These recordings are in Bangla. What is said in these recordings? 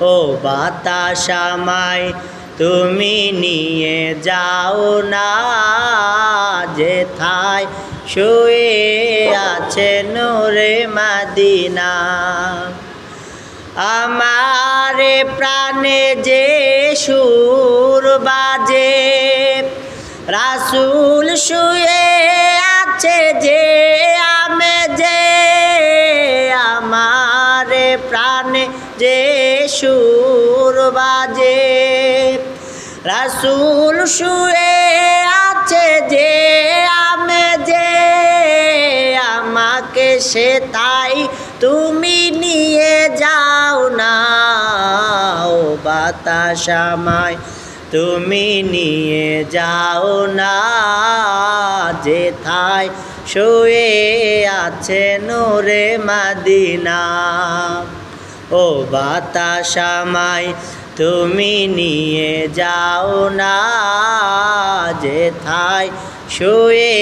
ও বাতাস আমায় তুমি নিয়ে যাও না। যেথায় শুয়ে আছে নূরে মাদিনা। আমারে প্রাণে যে সুর বাজে, রাসুল শুয়ে আছে যে আমে যে আমারে প্রাণে যে সুর বাজে। রাসুল শুয়ে আছে যে আমে যে। আমাকে সে তাই তুমি নিয়ে যাও না। ও তুমি নিয়ে যাও না। যেথায় শুয়ে আছে নূরে মাদিনা। ও বাতাসামাই তুমি নিয়ে যাও না যেথায় শুয়ে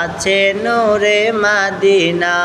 আছে নোরে মাদিনা।